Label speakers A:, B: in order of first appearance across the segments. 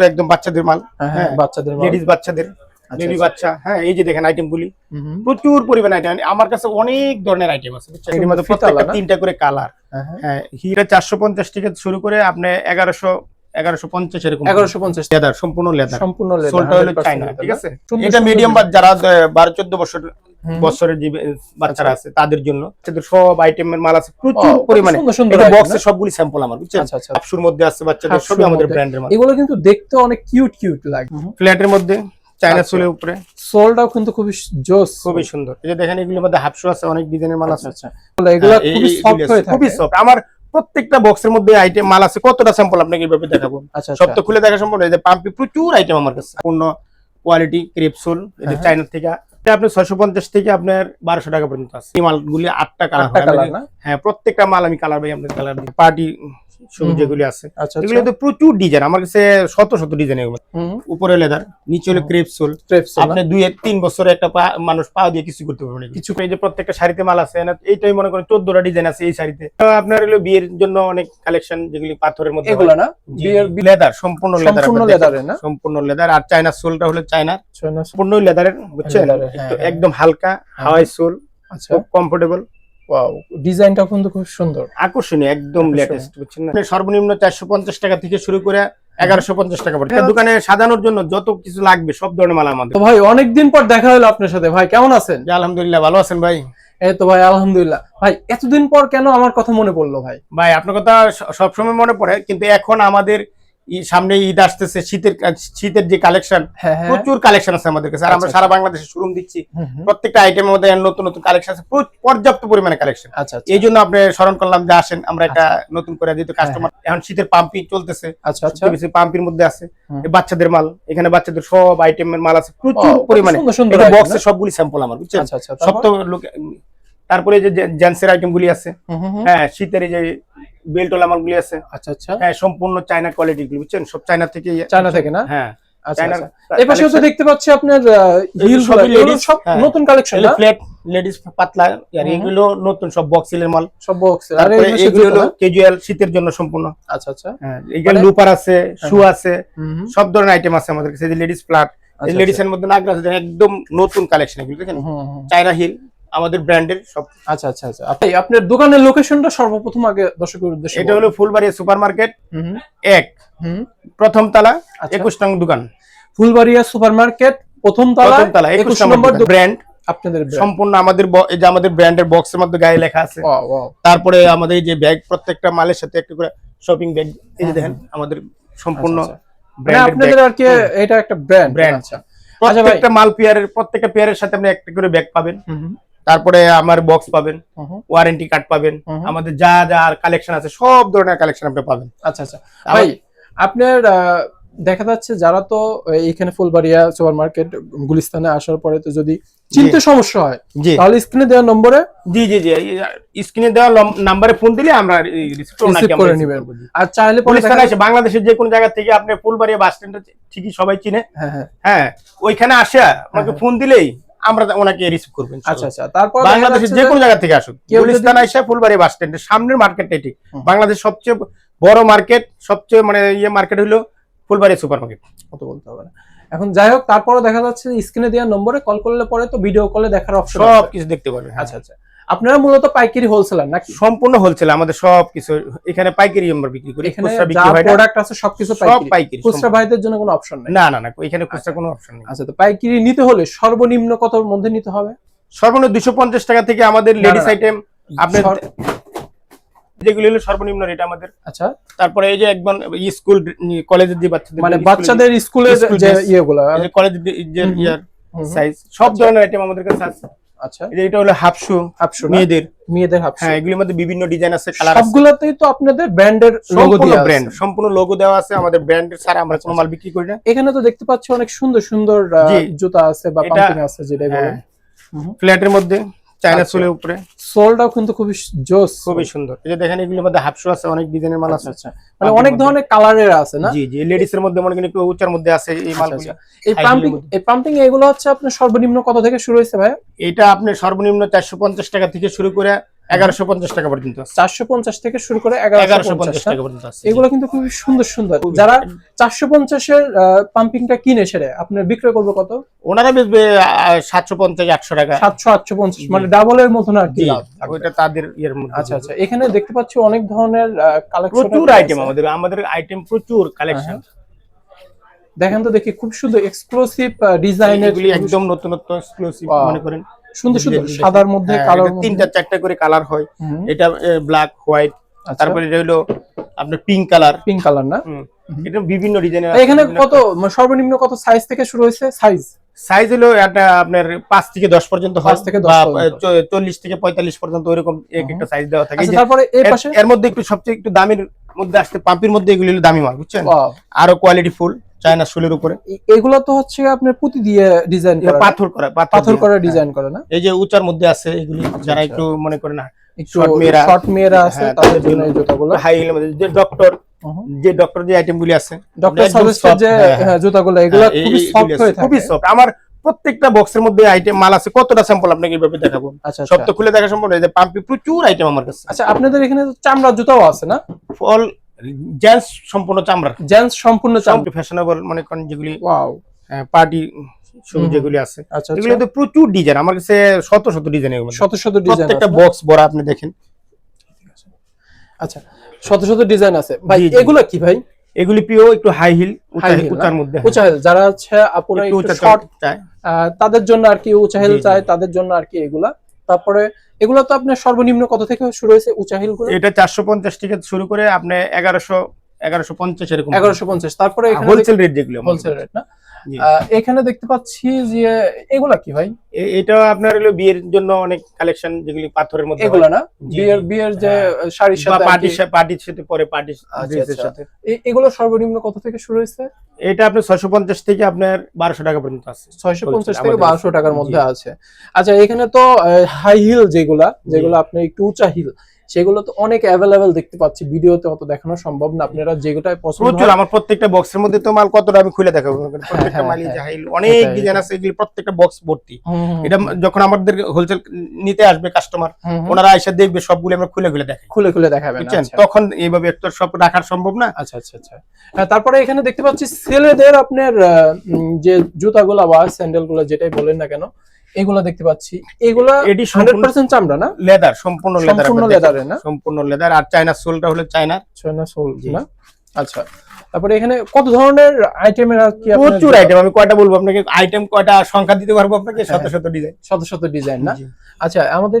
A: একদম বাচ্চাদের মাল
B: হ্যাঁ,
A: হ্যাঁ
B: বাচ্চাদের
A: লেডিস বাচ্চাদের
B: আচ্ছা,
A: বেবি
B: আচ্ছা।
A: বাচ্চা হ্যাঁ এই যে দেখেন। প্রচুর পরিমাণে আইটেম আমার কাছে অনেক ধরনের আইটেম আছে এর মধ্যে প্রত্যেকটা তিনটা করে কালার
B: হ্যাঁ, হ্যাঁ।
A: হ্যাঁ হিরা চারশো পঞ্চাশ থেকে শুরু করে আপনি এগারোশো এগারোশো পঞ্চাশ এরকম।
B: এগারোশো পঞ্চাশ।
A: লেদার সম্পূর্ণ লেদার
B: সম্পূর্ণ leather,
A: সোলটা হলো চাইনা ঠিক আছে? এটা মিডিয়াম বা যারা আহ, বারো চোদ্দ বছর
B: হুম।
A: বছরের যে বাচ্চারা আছে তাদের জন্য। সব আইটেমের মাল আছে প্রচুর পরিমাণে।
B: সুন্দর সুন্দর
A: বক্সে সবগুলি স্যাম্পল আমার বুঝছেন?
B: আচ্ছা আচ্ছা
A: আপসুর মধ্যে আছে বাচ্চাদের সবই আমাদের ব্র্যান্ডের মাল।
B: এগুলো কিন্তু দেখতে অনেক কিউট কিউট লাগে।
A: ফ্ল্যাটের মধ্যে
B: আচ্ছা।
A: সোলের উপরে।
B: সোলটাও কিন্তু খুবই জোস।
A: খুবই সুন্দর। এই যে দেখেন এগুলোর মধ্যে হাফশো আছে অনেক ডিজাইনের মাল আছে।
B: আচ্ছা আচ্ছা। এগুলো
A: হ্যাঁ,
B: খুবই সফট হয়ে
A: খুবই সফট আমার প্রত্যেকটা বক্সের মধ্যে আইটেম মাল আছে কতটা স্যাম্পল আপনাকে এইভাবে দেখাবো?
B: আচ্ছা
A: সব
B: আচ্ছা
A: তো খুলে দেখা সম্ভব না। যে পাম্পি প্রচুর আইটেম আমার কাছে। পূর্ণ কোয়ালিটি ক্রেপসোল যে
B: হ্যাঁ।
A: থেকে এটা আপনি ছয়শো পঞ্চাশ থেকে আপনার বারোশো টাকা পর্যন্ত আছে। এই মালগুলি আটটা কালার হ্যাঁ। প্রত্যেকটা মাল আমি কালার ভাই আপনার কালার পার্টি
B: হুম।
A: যেগুলি আছে
B: আচ্ছা
A: এগুলো
B: আচ্ছা।
A: তো প্রচুর ডিজাইন আমার কাছে শত শত ডিজাইন এগুলো। উপরে লেদার নিচে হলো। ক্রেপসোল
B: স্ট্রেপস
A: আপনি দুই তিন বছরে একটা মানুষ পা দিয়ে কিছু করতে পারবে কিছু এই যে প্রত্যেকটা শাড়িতে মাল আছে এইটাই মনে করেন চোদ্দটা ডিজাইন আছে এই শাড়িতে। আপনার হলো বিয়ের জন্য অনেক কালেকশন যেগুলি পাথরের মধ্যে
B: এগুলো না?
A: বিয়ের লেদার সম্পূর্ণ লেদার
B: সম্পূর্ণ
A: সম্পূর্ণ লেদার আর চায়না সোলটা হলো
B: ছয়না
A: সম্পূর্ণ লেদারের বুঝছেন? একটু
B: হ্যাঁ,
A: একদম হালকা হাওয়াই সোল
B: আচ্ছা।
A: খুব কমফোর্টেবল
B: ওয়াও ডিজাইনটা কিন্তু খুব সুন্দর।
A: আকর্ষণীয় একদম লেটেস্ট বুঝছেন না? সর্বনিম্ন চারশো পঞ্চাশ টাকা থেকে শুরু করে এগারোশো পঞ্চাশ টাকা পর্যন্ত। দোকানে সাজানোর জন্য যত কিছু লাগবে সব ধরনের মাল আমাদের।
B: তো ভাই অনেকদিন পর দেখা হলো আপনার সাথে। ভাই কেমন আছেন?
A: আলহামদুলিল্লাহ ভালো আছেন ভাই।
B: এই তো ভাই আলহামদুলিল্লাহ। ভাই এতদিন পর কেন আমার কথা মনে পড়ল ভাই?
A: ভাই আপনার কথা সবসময় মনে পড়ে কিন্তু এখন আমাদের সামনে ঈদ আসতেছে শীতের শীতের যে কালেকশন
B: হ্যাঁ হ্যাঁ।
A: প্রচুর কালেকশন আছে আমাদের কাছে। আর আমরা
B: আচ্ছা,
A: সারা বাংলাদেশে শোরুম দিচ্ছি। প্রত্যেকটা আইটেমের মধ্যে নতুন নতুন কালেকশন আছে। পর্যাপ্ত পরিমাণে কালেকশন
B: আচ্ছা আচ্ছা।
A: এই জন্য আপনি স্মরণ করলাম যে আসেন আমরা একটা নতুন করে দিতে কাস্টমার এখন শীতের পাম্পিং চলতেছে।
B: আচ্ছা আচ্ছা।
A: পাম্পির মধ্যে আছে। বাচ্চাদের মাল এখানে বাচ্চাদের সব আইটেমের মাল আছে। প্রচুর পরিমাণে। বক্সে সবগুলি স্যাম্পল আমার বুঝছেন?
B: আচ্ছা আচ্ছা
A: সব তো লোক তারপরে যে জেন্টসের আইটেম গুলি আছে। হ্যাঁ শীতের যে বেল্টওয়ালা মালগুলি আছে
B: আচ্ছা আচ্ছা।
A: হ্যাঁ সম্পূর্ণ চায়না কোয়ালিটি গুলি বুঝছেন? সব চায়না থেকে
B: চায়না থেকে না?
A: হ্যাঁ
B: আচ্ছা আচ্ছা। দেখতে পাচ্ছি আপনার সব
A: হ্যাঁ।
B: নতুন কালেকশন
A: ফ্ল্যাট লেডিস পাতলা এগুলো নতুন সব বক্সিলের মাল।
B: সব বক্স আর
A: এগুলো হলো ক্যাজুয়াল শীতের জন্য সম্পূর্ণ।
B: আচ্ছা আচ্ছা।
A: হ্যাঁ এখানে লুপার আছে শু। আছে। সব ধরনের আইটেম আছে আমাদের কাছে। লেডিস ফ্ল্যাট
B: আচ্ছা,
A: লেডিস এর মধ্যে নাগরা আছে একদম নতুন কালেকশন এগুলো দেখেন। চায়না হিল আমাদের ব্র্যান্ডের সব।
B: আচ্ছা আচ্ছা আচ্ছা। আপনি আপনার দোকানের লোকেশনটা সর্বপ্রথম আগে দর্শকের উদ্দেশ্যে
A: এটা হলো ফুলবাড়িয়া সুপার মার্কেট এক।
B: হুম।
A: প্রথম তালা
B: আচ্ছা।
A: একুশ নং দোকান।
B: ফুলবাড়িয়া সুপার মার্কেট প্রথম তলা
A: প্রথম তালা একুশ নম্বর ব্র্যান্ড
B: আপনাদের
A: সম্পূর্ণ আমাদের এই যে আমাদের ব্র্যান্ডের বক্সের মধ্যে গায়ে লেখা আছে. তারপরে আমাদের এই যে ব্যাগ প্রত্যেকটা মালের সাথে একটা করে শপিং ব্যাগ এই যে দেখেন আমাদের সম্পূর্ণ
B: আচ্ছা, আচ্ছা। মানে আপনাদের আর কি এটা একটা ব্র্যান্ড
A: Brand।
B: আচ্ছা।
A: প্রত্যেকটা মাল পেয়ারের প্রত্যেকটা পেয়ারের সাথে আপনি একটা করে ব্যাগ পাবেন। তারপরে আমার বক্স পাবেন। ওয়ারেন্টি কার্ড পাবেন আমাদের যা যা কালেকশন আছে সব ধরনের কালেকশন আপনি পাবেন।
B: আচ্ছা আচ্ছা। ভাই আপনার দেখা যাচ্ছে যারা তো এখানে ফুলবাড়িয়া সুপার মার্কেট গুলিস্তানে আসার পরে তো যদি চিনতে সমস্যা হয়
A: জি।
B: তাহলে স্ক্রিনে দেওয়া নম্বরে
A: জি জি জি স্ক্রিনে দেওয়া নাম্বারে ফোন দিলে আমরা
B: Receive করে নিবেন। আর চাইলে যাচ্ছে-
A: এসে বাংলাদেশের যে কোনো জায়গা থেকে আপনি ফুলবাড়িয়া বাস স্ট্যান্ডে ঠিকই সবাই চিনে।
B: হ্যাঁ হ্যাঁ।
A: হ্যাঁ ওইখানে আসে আমাকে
B: হ্যাঁ।
A: ফোন দিলেই আমরা ওনাকে রিসিভ করব
B: আচ্ছা আচ্ছা তারপর
A: বাংলাদেশের যে কোনো জায়গা থেকে আসুক গুলিস্তান এসে ফুলবাড়ি বাস স্ট্যান্ডের সামনের মার্কেট এটি। বাংলাদেশ সবচেয়ে বড় মার্কেট সবচেয়ে মানে ইয়ে মার্কেট হলো ফুলবাড়ি সুপার মার্কেট
B: কত বলতে হবে না। এখন যাই হোক তারপরও দেখা যাচ্ছে স্ক্রিনে দেওয়া নম্বরে কল করলে পরে তো ভিডিও কলে দেখার অপশন
A: সব কিছু দেখতে পারবেন হ্যাঁ।
B: আচ্ছা আচ্ছা আপনারা মূলত পাইকারি হোলসেলার নাকি?
A: সম্পূর্ণ হোলসেল আমাদের সবকিছু এখানে পাইকারি আমরা বিক্রি করি।
B: এখানে
A: খুচরা
B: যা
A: বিক্রি হয়
B: প্রোডাক্ট আছে সবকিছু
A: সব
B: পাইকারি। খুচরা ভাইদের জন্য কোনো অপশন নাই।
A: না না না এখানে খুচরা কোনো অপশন নেই।
B: আচ্ছা তো পাইকারি নিতে হলে সর্বনিম্ন কতর মধ্যে নিতে হবে?
A: সর্বনিম্ন দুশো পঞ্চাশ টাকা থেকে আমাদের লেডিস আইটেম
B: আপনি
A: যেগুলো হলো সর্বনিম্ন রেট আমাদের।
B: আচ্ছা।
A: তারপরে এই যে একদম স্কুল কলেজের যে বাচ্চাদের
B: মানে বাচ্চাদের স্কুলের যে। ইয়েগুলো।
A: এই যে কলেজের। ইয়ার। সাইজ সব ধরনের আইটেম আমাদের কাছে আছে।
B: আচ্ছা।
A: এটা হলো হাফ শু
B: হাফ শু না?
A: মেয়েদের।
B: মেয়েদের হাফ
A: হ্যাঁ এগুলির মধ্যে বিভিন্ন ডিজাইন আছে কালার আছে।
B: সবগুলোতেই তো আপনাদের ব্র্যান্ডের লোগো দেওয়া
A: ব্র্যান্ড সম্পূর্ণ লোগো দেওয়া আছে আমাদের ব্র্যান্ডের ছাড়া আমরা কোনো মাল বিক্রি করি না।
B: এখানে তো দেখতে পাচ্ছি অনেক সুন্দর সুন্দর জুতা আছে বা পাম্পিং আছে
A: ফ্ল্যাটের মধ্যে। চায়না
B: আচ্ছা।
A: সোলের উপরে।
B: সোলটাও কিন্তু খুবই জোস
A: খুবই সুন্দর। এই যে দেখেন এগুলোর মধ্যে হাফ শু আছে অনেক ডিজাইনের মাল
B: আচ্ছা
A: আছে
B: আচ্ছা মানে অনেক ধরনের কালারের আছে না?
A: জি জি লেডিস এর মধ্যে মনে করেন একটু উচ্চার মধ্যে আছে এই
B: আচ্ছা,
A: মালগুলো।
B: আচ্ছা। এই পাম্পিং এই পাম্পিং এগুলো হচ্ছে আপনার সর্বনিম্ন কত থেকে শুরু হয়েছে ভাই
A: এটা আপনি সর্বনিম্ন চারশো পঞ্চাশ টাকা থেকে শুরু করে এগারোশো পঞ্চাশ টাকা পর্যন্ত
B: চারশো পঞ্চাশ থেকে শুরু করে এগারোশো পঞ্চাশ
A: পঞ্চাশ টাকা পর্যন্ত
B: এগুলো কিন্তু খুবই সুন্দর সুন্দর। যারা চারশো পঞ্চাশের পাম্পিংটা কিনে সেরে আপনার বিক্রয় করবে কত?
A: ওনারা বেচবে সাতশো পঞ্চাশ একশো টাকা।
B: সাতশো আটশো পঞ্চাশ মানে ডাবলের মতন আর কি।
A: ওইটা তাদের ইয়ের
B: আচ্ছা আচ্ছা। এখানে দেখতে পাচ্ছি অনেক ধরনের কালেকশন
A: প্রচুর আইটেম আমাদের আমাদের আইটেম প্রচুর কালেকশন
B: দেখেন তো দেখি খুব সুন্দর এক্সক্লুসিভ ডিজাইনের
A: এগুলি একদম নতুন নতুন এক্সক্লুসিভ মনে করেন।
B: সুন্দর সুন্দর। সাদার মধ্যে
A: হ্যাঁ,
B: কালার
A: তিনটা চারটা করে কালার হয়। এটা ব্ল্যাক হোয়াইট
B: আচ্ছা।
A: তারপরে এটা হলো আপনার পিঙ্ক কালার
B: পিঙ্ক কালার না?
A: এটা বিভিন্ন ডিজাইনের
B: এখানে কত মানে সর্বনিম্ন কত সাইজ থেকে শুরু হয়েছে? সাইজ
A: সাইজ হলো একটা আপনার পাঁচ থেকে দশ পর্যন্ত হয়।
B: পাঁচ থেকে
A: চল্লিশ থেকে পঁয়তাল্লিশ পর্যন্ত ওইরকম এক একটা সাইজ দেওয়া থাকে।
B: আচ্ছা তারপরে এই
A: এর-
B: পাশে?
A: এর মধ্যে একটু সবচেয়ে একটু দামের মধ্যে আসতে পাম্পির মধ্যে এগুলি হলো দামি মাল বুঝছেন? আরও কোয়ালিটি ফুল চায়না শুলের উপরে।
B: এগুলো তো হচ্ছে আপনার পুঁতি দিয়ে ডিজাইন করা।
A: পাথর করা
B: পাথর করা
A: হ্যাঁ।
B: ডিজাইন করে না?
A: এই যে উচার মধ্যে আছে এগুলি যারা
B: আচ্ছা।
A: একটু মনে করে না Short মেয়েরা।
B: শর্ট মেয়েরা আছে
A: হ্যাঁ,
B: তাদের জন্য এই জুতাগুলো।
A: হাই হিলের মধ্যে যে ডক্টর যে ডক্টর যে আইটেম গুলি আছে
B: ডক্টর সাজেস্টেড যে
A: হ্যাঁ, হ্যাঁ।
B: হ্যাঁ, জুতাগুলো এগুলো
A: হ্যাঁ,
B: খুবই সফট হয়ে থাকে।
A: খুবই সফট আমার প্রত্যেকটা বক্সের মধ্যে আইটেম মাল আছে কতটা স্যাম্পল আপনাকে এইভাবে দেখাবো?
B: আচ্ছা
A: সব
B: আচ্ছা
A: তো খুলে দেখা সম্ভব নয় যে পাম্পি প্রচুর আইটেম আমার কাছে।
B: আচ্ছা আপনাদের এখানে চামড়ার জুতাও আছে না?
A: ফল জেন্টস সম্পূর্ণ চামড়ার।
B: জেন্টস সম্পূর্ণ চামড়া।
A: ফ্যাশনেবল মনে করেন যেগুলি
B: ওয়াও
A: পার্টি যেগুলি আছে।
B: আচ্ছা
A: এগুলো
B: আচ্ছা।
A: তো প্রচুর ডিজাইন আমার কাছে শত শত ডিজাইন এগুলো
B: শত শত ডিজাইন
A: প্রত্যেকটা বক্স ভরা আপনি দেখেন।
B: আচ্ছা শত শত ডিজাইন আছে। ভাই। এগুলো কি ভাই?
A: এগুলি পিও একটু হাই হিল উঁচার মধ্যে।
B: উঁচা হিল যারা হচ্ছে আপনারা
A: একটু
B: শর্ট
A: চায়
B: তাদের জন্য আর কি উঁচা হিল
A: জি।
B: তাদের জন্য আর কি এগুলা। তারপরে এগুলো তো আপনার সর্বনিম্ন কত থেকে শুরু হয়েছে উঁচা
A: এটা চারশো পঞ্চাশ থেকে শুরু করে আপনি এগারোশো এগারোশো পঞ্চাশ এরকম।
B: এগারোশো পঞ্চাশ তারপরে
A: হোলসেল রেট যেগুলো
B: হোলসেল রেট না? এখানে দেখতে পাচ্ছি যে এগুলা কি ভাই?
A: এটা আপনার হলো বিয়ের জন্য অনেক কালেকশন যেগুলি পাথরের মধ্যে
B: এগুলা না? বিয়ের বিয়ের যে
A: হ্যাঁ।
B: শাড়ির সাথে
A: পার্টির
B: সাথে
A: পার্টির সাথে পরে পার্টির
B: আচ্ছা, আচ্ছা।
A: সাথে
B: এগুলো সর্বনিম্ন কত থেকে শুরু হয়েছে?
A: এটা আপনার ছয়শো পঞ্চাশ থেকে আপনার বারোশো টাকা পর্যন্ত আছে।
B: ছয়শো পঞ্চাশ
A: Wholesale
B: থেকে
A: আমাদের
B: বারোশো টাকার মধ্যে আছে। আচ্ছা এখানে তো হাই হিল যেগুলা যেগুলো আপনি একটু উঁচা হিল সেগুলো তো অনেক অ্যাভেলেবেল দেখতে পাচ্ছি ভিডিওতে অত দেখানো সম্ভব না। আপনারা যেগুলোই পছন্দ
A: প্রচুর আমার প্রত্যেকটা বক্সের মধ্যে তো মাল কতটা আমি খুলে দেখাবো? প্রত্যেকটা
B: হ্যাঁ,
A: মালই
B: হ্যাঁ।
A: যাহাই অনেক ডিজাইন আছে এগুলি প্রত্যেকটা বক্স ভর্তি। এটা যখন আমাদের হোলসেল নিতে আসবে কাস্টমার। ওনারা এসে দেখবে সবগুলো আমরা খুলে খুলে দেখাই।
B: খুলে খুলে দেখাবেন আচ্ছা।
A: তখন এইভাবে একটা সব রাখার সম্ভব না।
B: আচ্ছা আচ্ছা আচ্ছা। হ্যাঁ, তারপরে এখানে দেখতে পাচ্ছি ছেলেদের আপনার যে জুতাগুলো বা স্যান্ডেলগুলো যেটাই বলেন না কেন এগুলো দেখতে পাচ্ছি। এগুলা
A: এটি
B: হান্ড্রেড
A: সম্পূর্ণ
B: পার্সেন্ট চামড়া না?
A: লেদার সম্পূর্ণ লেদার
B: সম্পূর্ণ লেদারের না?
A: সম্পূর্ণ লেদার আর চায়নার সোলটা হলো চায়নার।
B: ছয়না সোল। না? আচ্ছা তারপরে এখানে কত ধরনের আইটেমের কি
A: প্রচুর আইটেম আমি কয়টা বলব আপনাকে? আইটেম কয়টা সংখ্যা দিতে পারব আপনাকে? শত
B: হ্যাঁ।
A: শত ডিজাইন
B: শত শত ডিজাইন না? আচ্ছা আমাদের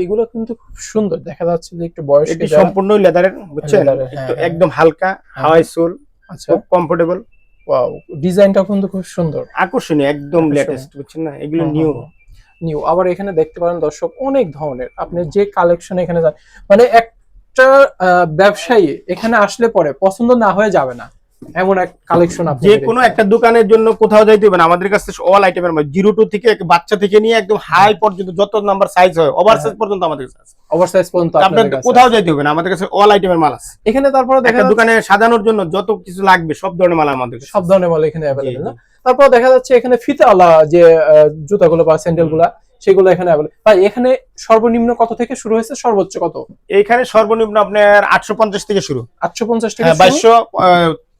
B: এইগুলো কিন্তু খুব সুন্দর দেখা যাচ্ছে যে একটু বয়স
A: সম্পূর্ণ লেদারের বুঝছেন?
B: হ্যাঁ, হ্যাঁ।
A: একদম হালকা হাওয়াই সোল
B: আচ্ছা।
A: কমফোর্টেবল
B: ওয়াও ডিজাইনটা কিন্তু খুব সুন্দর।
A: আকর্ষণীয় একদম লেটেস্ট বুঝছেন না? এগুলো নিউ
B: নিউ আবার এখানে দেখতে পারেন দর্শক অনেক ধরনের। আপনি যে কালেকশন এখানে যান মানে একটা আহ, ব্যবসায়ী এখানে আসলে পরে পছন্দ না হয়ে যাবে না। এমন এক কালেকশন আপনি
A: যে কোনো একটা দোকানের জন্য কোথাও যাইতে হবে না। আমাদের কাছে অল আইটেমের জিরো টু থেকে বাচ্চা থেকে নিয়ে একদম হাই পর্যন্ত যত নাম্বার সাইজ হয় ওভার সাইজ পর্যন্ত আমাদের কাছে
B: পর্যন্ত
A: আপনার কোথাও যাইতে হবে না। আমাদের কাছে অল আইটেমের মাল আছে।
B: এখানে তারপরে দেখা
A: দোকানে সাজানোর জন্য যত কিছু লাগবে সব ধরনের মাল আমাদের
B: সব ধরনের মাল এখানে। না। তারপর দেখা যাচ্ছে এখানে ফিতাওয়ালা যে জুতাগুলো বা স্যান্ডেলগুলা সেগুলো এখানে ভাই এখানে সর্বনিম্ন কত থেকে শুরু হয়েছে? সর্বোচ্চ কত?
A: এখানে সর্বনিম্ন আপনার আটশো পঞ্চাশ থেকে শুরু।
B: আটশো পঞ্চাশ থেকে
A: হ্যাঁ? বাইশশো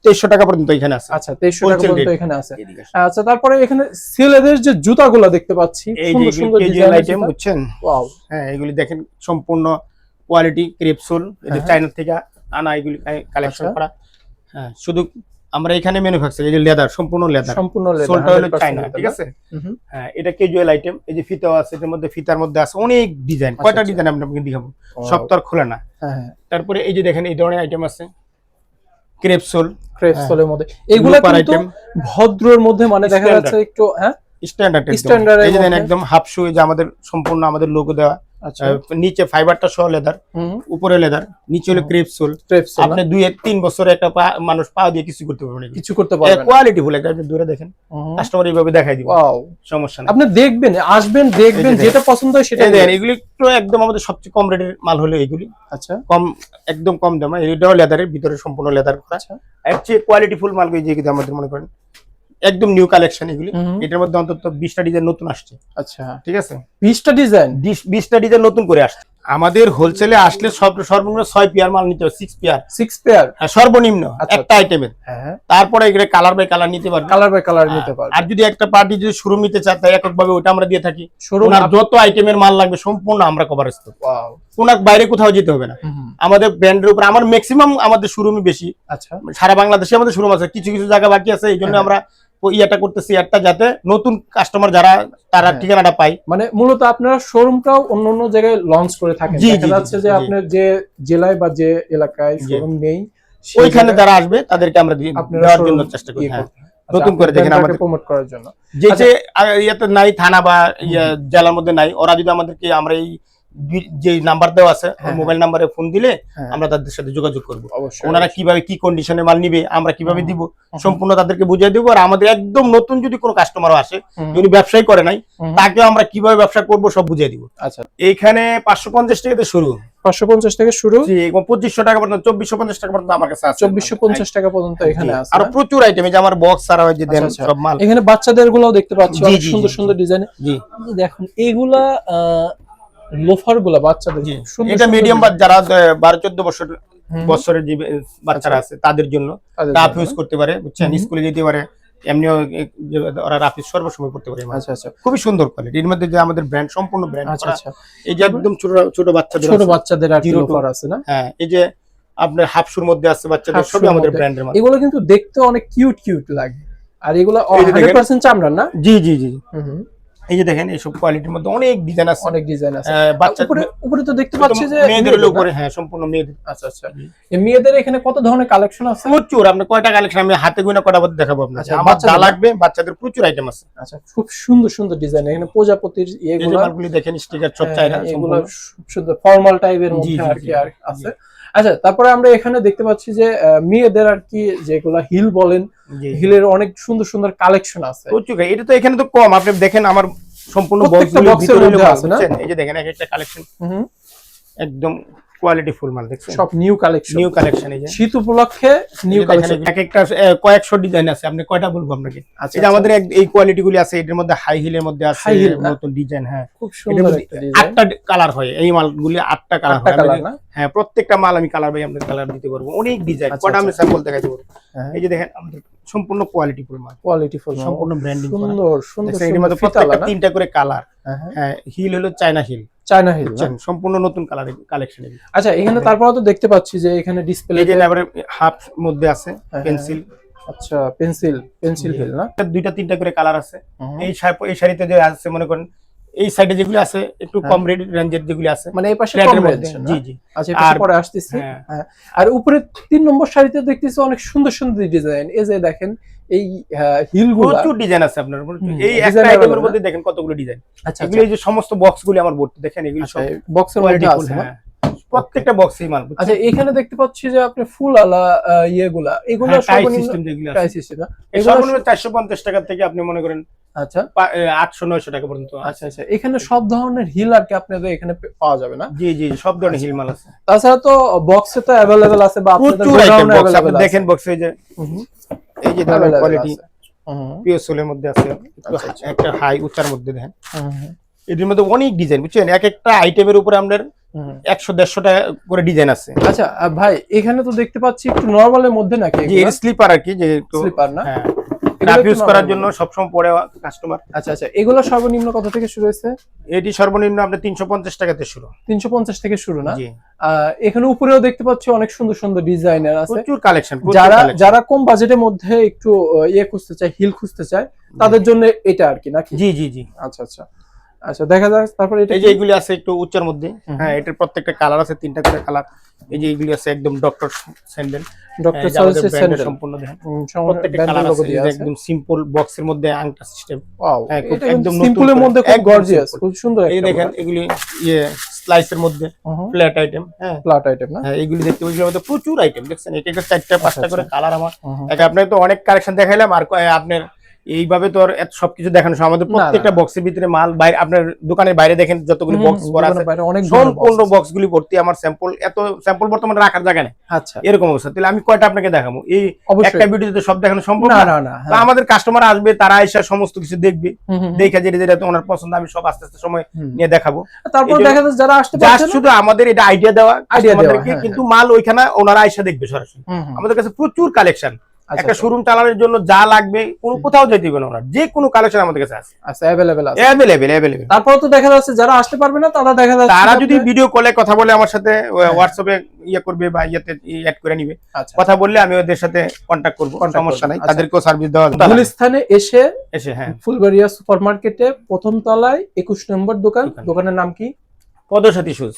A: তেইশশো টাকা পর্যন্ত এখানে আছে।
B: আচ্ছা তেইশশো টাকা পর্যন্ত এখানে আছে। আচ্ছা তারপরে এখানে ছেলেদের যে জুতাগুলো দেখতে পাচ্ছি সুন্দর সুন্দর
A: কেজুয়াল আইটেম বুঝছেন? হ্যাঁ এগুলি দেখেন সম্পূর্ণ কোয়ালিটি ক্রেপসোল এটা থেকে আনা এগুলি কালেকশন
B: আচ্ছা।
A: করা। হ্যাঁ শুধু আমরা এখানে ম্যানুফ্যাকচার এই যে লেদার সম্পূর্ণ লেদার
B: সম্পূর্ণ leather,
A: সোলটা হলো
B: 100%
A: চাইনা ঠিক আছে। হ্যাঁ এটা ক্যাজুয়াল আইটেম এই যে ফিতাও আছে এটার মধ্যে ফিতার মধ্যে আছে অনেক ডিজাইন
B: আচ্ছা,
A: কয়টা
B: আচ্ছা।
A: ডিজাইন আপনি আপনাকে দেখাবো? সব তো আর খোলে না।
B: হ্যাঁ, হ্যাঁ,
A: তারপরে এই যে দেখেন এই ধরনের আইটেম আছে। ক্রেপসোল
B: crepes
A: হ্যাঁ।
B: মধ্যে। এগুলো কিন্তু। ভদ্রর মধ্যে মানে দেখা যাচ্ছে একটু হ্যাঁ?
A: স্ট্যান্ডার্ড
B: স্ট্যান্ডার্ড
A: এই যে একদম হাফ শু যে আমাদের সম্পূর্ণ আমাদের লোগো দেওয়া। নিচে ফাইবারটা সহ লেদার উপরে লেদার নিচে হলো
B: crepes সোল,
A: আপনি দুই এক তিন বছরে একটা মানুষ পা দিয়ে কিছু করতে পারবেন
B: কিছু করতে পারবেন।
A: কোয়ালিটি ফুল একটা দূরে দেখেন। কাস্টমার এইভাবে দেখাই দিব। সমস্যা নেই।
B: আপনি দেখবেন আসবেন দেখবেন যেটা পছন্দ হয় সেটা
A: দেখেন এগুলি একটু একদম আমাদের সবচেয়ে কম রেটের মাল হলো এগুলি।
B: আচ্ছা।
A: কম একদম কম দাম। এটাও লেদারের ভিতরে সম্পূর্ণ লেদার করা।
B: আচ্ছা।
A: এর চেয়ে কোয়ালিটি ফুল মাল যে আমাদের মনে করেন একদম নিউ কালেকশন এগুলি। এটার মধ্যে অন্তত বিশটা ডিজাইন নতুন আসছে।
B: আচ্ছা।
A: ঠিক আছে?
B: বিশটা ডিজাইন
A: বিশটা ডিজাইন নতুন করে আসছে। আমাদের হোলসেলে আসলে সর্বনিম্ন ছয় পেয়ার মাল নিতে হবে সিক্স পেয়ার
B: সিক্স পেয়ার
A: হ্যাঁ, সর্বনিম্ন
B: আচ্ছা।
A: একটা আইটেমের
B: হ্যাঁ।
A: তারপরে এগুলো কালার বাই কালার নিতে পারবে।
B: কালার বাই কালার নিতে পারবে।
A: আর যদি একটা পার্টি যদি শুরু নিতে চায় তাই এককভাবে ওটা আমরা দিয়ে থাকি।
B: শোরুম
A: ওনার যত আইটেমের মাল লাগবে সম্পূর্ণ আমরা কভারেজ করব। ওনার বাইরে কোথাও যেতে হবে না। আমাদের ব্র্যান্ডের উপর আমার ম্যাক্সিমাম আমাদের শোরুমই বেশি।
B: আচ্ছা।
A: সারা বাংলাদেশে আমাদের শোরুম আছে। কিছু কিছু জায়গা বাকি আছে এই জন্য
B: হ্যাঁ।
A: আমরা ইয়েটা করতেছি একটা যাতে নতুন কাস্টমার যারা তারা
B: হ্যাঁ।
A: ঠিকানাটা পায়।
B: মানে মূলত আপনারা শোরুমটাও অন্য অন্য জায়গায় লঞ্চ করে থাকেন। দেখা যাচ্ছে যে আপনার যে জেলায় বা যে এলাকায় শোরুম নেই
A: ওইখানে যারা আসবে তাদেরকে আমরা দেওয়ার জন্য চেষ্টা করি
B: ইয়ে
A: হ্যাঁ। নতুন করে দেখেন আমাদের-
B: প্রমোট করার জন্য।
A: যে
B: আচ্ছা।
A: যে ইয়েতে নাই থানা বা ইয়ে জেলার মধ্যে নাই ওরা যদি আমাদেরকে আমরা এই যে নাম্বার দেওয়া আছে
B: হ্যাঁ,
A: মোবাইল নাম্বারে ফোন দিলে
B: হ্যাঁ।
A: আমরা তাদের সাথে যোগাযোগ করব। ওনারা কীভাবে কি কন্ডিশনে মাল নিবে আমরা কীভাবে দিব সম্পূর্ণ তাদেরকে বুঝিয়ে দেবো। আর আমাদের একদম নতুন যদি কোনো কাস্টমার আসে যদি ব্যবসায়ী করে নাই তাকে আমরা কীভাবে ব্যবসা করব সব বুঝিয়ে দিব।
B: আচ্ছা।
A: এখানে পাঁচশো পঞ্চাশ টাকা থেকে শুরু।
B: পাঁচশো পঞ্চাশ থেকে শুরু?
A: পঁচিশশো টাকা পর্যন্ত চব্বিশশো পঞ্চাশ টাকা পর্যন্ত আমার কাছে আছে।
B: চব্বিশশো পঞ্চাশ টাকা পর্যন্ত এখানে আছে আরও?
A: প্রচুর আইটেম যে আমার বক্স হয় যে দেন
B: আচ্ছা, আচ্ছা।
A: সব মাল।
B: এখানে বাচ্চাদের গুলাও দেখতে পাচ্ছি সুন্দর সুন্দর ডিজাইনে দেখুন এইগুলা লোফারগুলা বাচ্চাদের
A: এটা মিডিয়াম। যারা বারো চোদ্দ বছর বছরের যে বাচ্চারা আছে তাদের জন্য রাফ ইউজ করতে পারে বুঝছেন? স্কুলে যেতে পারে এমনিও ওরা রাফ ইউজ সর্বসময় করতে পারে।
B: আচ্ছা আচ্ছা।
A: খুবই সুন্দর কোয়ালিটি এর মধ্যে যে আমাদের ব্র্যান্ড সম্পূর্ণ ব্র্যান্ড
B: আচ্ছা আচ্ছা।
A: এই যে একদম ছোট ছোট বাচ্চাদের
B: ছোট বাচ্চাদের আর কি
A: Zero to-
B: লোফার আছে না?
A: হ্যাঁ এই যে আপনার হাফশুর মধ্যে আছে বাচ্চাদের সবই আমাদের ব্র্যান্ডের
B: এগুলো কিন্তু দেখতে অনেক কিউট কিউট লাগে। আর এগুলো
A: এই যে দেখেন।
B: হান্ড্রেড পার্সেন্ট চামড়ার না?
A: জি জি জি।
B: হুম, হুম,
A: এই যে দেখেন এইসব কোয়ালিটির মধ্যে অনেক ডিজাইন আছে।
B: অনেক ডিজাইন আছে।
A: বাচ্চা
B: উপরে উপরে তো দেখতে পাচ্ছি যে
A: মেয়েদের উপরে হ্যাঁ সম্পূর্ণ মেয়েদের।
B: আচ্ছা আচ্ছা। এই মেয়েদের এখানে কত ধরনের কালেকশন আছে?
A: প্রচুর আপনার কয়টা কালেকশন আমি হাতে গুনে কটা বলতে দেখাবো আপনাকে
B: আচ্ছা,
A: আমার যা লাগবে বাচ্চাদের প্রচুর আইটেম আছে।
B: আচ্ছা খুব সুন্দর সুন্দর ডিজাইন এখানে প্রজাপতির
A: যে দেখেন স্টিকার সব চাই না
B: এগুলো খুব সুন্দর ফর্মাল টাইপের মধ্যে আর কি আছে। আচ্ছা তারপরে আমরা এখানে দেখতে পাচ্ছি যে মেয়েদের আর কি যেগুলো হিল বলেন। হিলের অনেক সুন্দর সুন্দর কালেকশন আছে
A: এটা তো এখানে তো কম আপনি দেখেন আমার সম্পূর্ণ ভিতরে
B: মধ্যে আছে না?
A: এই যে দেখেন এক একটা কালেকশন একদম কোয়ালিটি ফুল মাল দেখছেন?
B: সব নিউ কালেকশন
A: নিউ কালেকশন এই যে।
B: শীত উপলক্ষে নিউ কালেকশন
A: এক একটা কয়েকশো ডিজাইন আছে আপনি কয়টা বলব আপনাকে?
B: আচ্ছা
A: এই যে আমাদের এই কোয়ালিটি গুলি আছে এটার মধ্যে হাই হিলের মধ্যে আছে
B: heel না?
A: নতুন ডিজাইন হ্যাঁ।
B: খুব সুন্দর
A: আটটা কালার হয় এই মালগুলি আটটা কালার হয়। হ্যাঁ প্রত্যেকটা মাল আমি কালার আপনাকে কালার দিতে পারব। অনেক ডিজাইন
B: আচ্ছা,
A: কটা আমি
B: আচ্ছা।
A: স্যাম্পল দেখাতে পারব।
B: হ্যাঁ।
A: এই যে দেখেন আমাদের সম্পূর্ণ কোয়ালিটি ফুল মাল।
B: কোয়ালিটি ফুল
A: সম্পূর্ণ ব্র্যান্ডিং
B: সুন্দর সুন্দর
A: এর মধ্যে প্রত্যেকটা তিনটা করে কালার
B: হ্যাঁ, হ্যাঁ।
A: হ্যাঁ হিল হলো চায়না হিল
B: চায়না হিল
A: সম্পূর্ণ নতুন কালার কালেকশন
B: আচ্ছা এখানে তারপরে তো দেখতে পাচ্ছি যে এখানে ডিসপ্লে
A: এই যে হাফ মধ্যে আছে
B: হ্যাঁ,
A: পেন্সিল
B: আচ্ছা পেন্সিল পেন্সিল। হিল না?
A: দুইটা তিনটা করে কালার আছে। এই এই শাড়িতে যে আছে মনে করেন এই সাইডে যেগুলো আছে একটু
B: হ্যাঁ।
A: কম রেড রেঞ্জের যেগুলো আছে
B: মানে এই পাশে কম না?
A: জি জি।
B: আচ্ছা এটা
A: আর-
B: পরে আসতেছি।
A: হ্যাঁ।
B: হ্যাঁ। আর উপরে তিন নম্বর শাড়িতে দেখতেছি অনেক সুন্দর সুন্দর ডিজাইন এই যে দেখেন এই হিলগুলো
A: প্রচুর ডিজাইন আছে আপনার। এই একটা আইটেমের মধ্যে দেখেন কতগুলো ডিজাইন
B: আচ্ছা
A: এগুলো এই যে সমস্ত বক্স গুলি আমার বলতে দেখেন এগুলো সব
B: বক্সের
A: কোয়ালিটি
B: মধ্যে আছে
A: হ্যাঁ। প্রত্যেকটা বক্সেই মাল
B: আচ্ছা এখানে দেখতে পাচ্ছি যে আপনি ফুল আলা ইয়েগুলা এগুলো
A: হ্যাঁ, টাই সিস্টেম যেগুলো
B: প্রাইস হিসেবে এগুলো
A: সর্বনিম্ন চারশো পঞ্চাশ টাকা থেকে আপনি মনে করেন
B: আচ্ছা।
A: আটশো নয়শো টাকা পর্যন্ত
B: আচ্ছা আচ্ছা এখানে সব ধরনের হিল আর কি আপনাদের এখানে পাওয়া যাবে না?
A: জি জি সব ধরনের হিল মাল আছে।
B: তাছাড়া তো বক্সে তো অ্যাভেলেবেল আছে বা আপনাদের গোডাউনে
A: বক্স আপনি দেখেন বক্স এই যে। এই যে ধরনের কোয়ালিটি। পিওর সোলের মধ্যে আছে। একটু
B: আচ্ছা, আচ্ছা।
A: একটা হাই উচ্চার মধ্যে দেখেন। এটির মধ্যে অনেক ডিজাইন বুঝছেন? এক একটা আইটেমের উপরে
B: হুম।
A: একশো দেড়শো টাকা করে ডিজাইন আছে।
B: আচ্ছা ভাই এখানে তো দেখতে পাচ্ছি একটু নরমালের মধ্যে নাকি
A: এর স্লিপার আর কি যে
B: স্লিপার না?
A: হ্যাঁ। রাফ ইউজ করার জন্য সবসময় পরে কাস্টমার
B: আচ্ছা আচ্ছা এগুলো সর্বনিম্ন কত থেকে শুরু হয়েছে?
A: এটি সর্বনিম্ন শুরু।
B: তিনশো পঞ্চাশ থেকে শুরু না? এখানে উপরেও দেখতে পাচ্ছি অনেক সুন্দর সুন্দর ডিজাইনের আছে।
A: প্রচুর কালেকশন
B: যারা যারা কম বাজেটের মধ্যে একটু ইয়ে খুঁজতে চায় হিল খুঁজতে চায় তাদের জন্য এটা আর কি নাকি?
A: জি জি জি।
B: আচ্ছা আচ্ছা। আচ্ছা দেখা যাক তারপরে এটা
A: এই যে এগুলি আছে একটু উচ্চার মধ্যে। হ্যাঁ এটার প্রত্যেকটা কালার আছে তিনটা করে কালার এই যে এগুলি আছে একদম doctor sandal
B: doctor services sandal
A: সম্পূর্ণ দেখেন। প্রত্যেকটা কালার আছে একদম সিম্পল বক্সের মধ্যে আংটা সিস্টেম
B: ওয়াও
A: হ্যাঁ,
B: এটা
A: একদম
B: সিম্পলের মধ্যে খুব গর্জিয়াস খুব সুন্দর
A: এই দেখেন এগুলি ইয়ে স্লাইসের মধ্যে ফ্ল্যাট আইটেম হ্যাঁ।
B: ফ্ল্যাট আইটেম না?
A: হ্যাঁ এগুলি দেখতে পাচ্ছি মধ্যে প্রচুর আইটেম দেখছেন? এক একটা চারটা পাঁচটা
B: আচ্ছা।
A: করে কালার আমার।
B: হুম।
A: এক আপনার তো অনেক কালেকশন দেখাইলাম আর আপনার এইভাবে তো আর এত সবকিছু দেখানো আমাদের প্রত্যেকটা। বক্সের ভিতরে মাল বাইরে আপনার দোকানের বাইরে দেখেন যতগুলি বক্স করা আছে সম্পূর্ণ
B: আছে।
A: বক্স গুলি ভর্তি আমার স্যাম্পল এত স্যাম্পল বর্তমানে রাখার জায়গা নেই।
B: আচ্ছা।
A: এরকম অবস্থা। তাহলে আমি কয়টা আপনাকে দেখাবো? এই একটা ভিডিওতে সব দেখানো সম্ভব
B: না?
A: না
B: না হ্যাঁ।
A: আমাদের কাস্টমার আসবে তারা এসে সমস্ত কিছু দেখবে। দেখে যেটা যেটা ওনার পছন্দ আমি সব আস্তে আস্তে সময় নিয়ে দেখাবো।
B: তারপর দেখা যাচ্ছে যারা আসতে পারছে
A: শুধু আমাদের এটা আইডিয়া দেওয়া
B: Idea দেওয়া, হ্যাঁ,
A: কিন্তু মাল ওইখানে ওনারা আইসা দেখবে সরাসরি। আমাদের কাছে প্রচুর কালেকশন একটা
B: আচ্ছা।
A: শোরুম চালানোর জন্য যা লাগবে কোনো কোথাও যেতে হবে না। যে কোনো কালেকশন আমাদের কাছে আছে।
B: আচ্ছা অ্যাভেলেবেল আছে।
A: অ্যাভেলেবেল অ্যাভেলেবেল
B: তারপর তো দেখা যাচ্ছে যারা আসতে পারবে না তারা দেখা যাচ্ছে
A: তারা যদি ভিডিও কলে কথা বলে আমার সাথে হোয়াটসঅ্যাপে ইয়ে করবে বা ইয়েতে অ্যাড করে নিবে।
B: আচ্ছা।
A: কথা বললে আমি ওদের সাথে কন্ট্যাক্ট করব সমস্যা নাই।
B: আচ্ছা।
A: তাদেরকেও সার্ভিস দেওয়া যাবে।
B: গুলিস্থানে এসে
A: এসে হ্যাঁ।
B: ফুলবাড়িয়া সুপার মার্কেটে প্রথম তলায় একুশ নম্বর দোকান।
A: দোকান।
B: দোকানের নাম কি?
A: পদসাথী শুজ